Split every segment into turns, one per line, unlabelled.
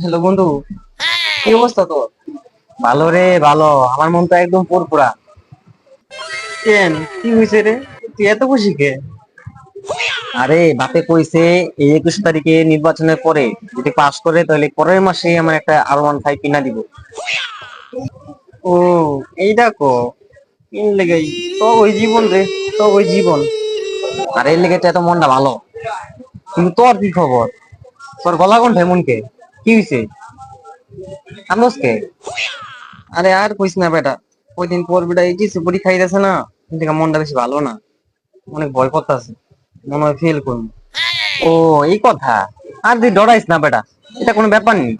Hello বন্ধু কি অবস্থা তোর?
ভালো রে ভালো। আমার মন তো একদম পুরপুরা।
কেন? কি হয়েছে রে? তুই এত খুশি কে?
আরে বাপে কইছে এই একুশ তারিখে নির্বাচনের পরে যদি পাস করে তাহলে পরের মাসে আমার একটা আর ওয়ান ফাইভ কিনা দিব।
ও এই দেখো কিন লেগে তো ওই জীবন রে তো ওই জীবন।
আর লেগে তো এত মনটা ভালো। কিন্তু তোর কি খবর? তোর গলা কণ্ঠে মনকে কি? হয়েছে আমসকে
আরে আর কইস না বেটা ওই দিন পর বেটা এই কিছু পরীক্ষা দিতেছে না দেখে মনটা বেশি ভালো না। অনেক ভয় করতেছে, মনে হয় ফেল করব।
ও, এই কথা? আর তুই ডরাইস না বেটা, এটা কোনো ব্যাপার নেই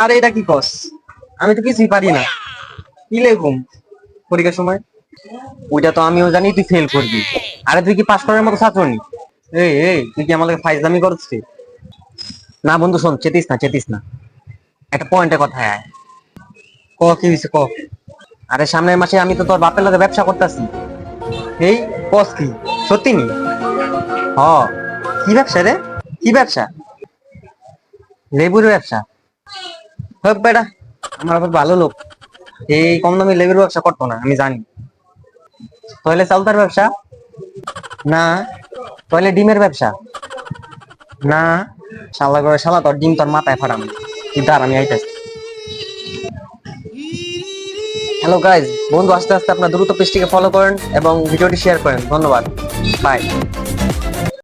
আর এটা কি কস? আমি তো কিছুই পারি না। কি লেখুম? পরীক্ষার সময়?
ওইটা তো আমিও জানি, তুই ফেল করবি। আরে তুই কি পাস করার মতো ছাত্র নি?
এই এই, তুই কি আমাকে ফাইজলামি করছিস?
না বন্ধু, শোন, চেতিস না চেতিস না। একটা পয়েন্টের কথা আয়
ক, কি হয়েছে ক?
আরে, সামনের মাসে আমি তো তোর বাপের লগে ব্যবসা করতেছি।
এই কস কি?
সত্যি নি? হ।
কি ব্যবসা রে? কি ব্যবসা?
লেবুর ব্যবসা।
হোক বেটা, আমার আবার ভালো লোক। এই কম দামি লেবুর ব্যবসা করতো না, আমি জানি।
তাহলে চালতার ব্যবসা?
না।
তাহলে ডিমের ব্যবসা?
না। শালা করে শালা, তোর ডিম তোর মাথায় ফাটাম। দাঁড়, আমি আইতেছি।
হ্যালো গাইজ বন্ধু, আস্তে আস্তে আপনার দ্রুত পেজটিকে ফলো করেন এবং ভিডিওটি শেয়ার করেন। ধন্যবাদ। বাই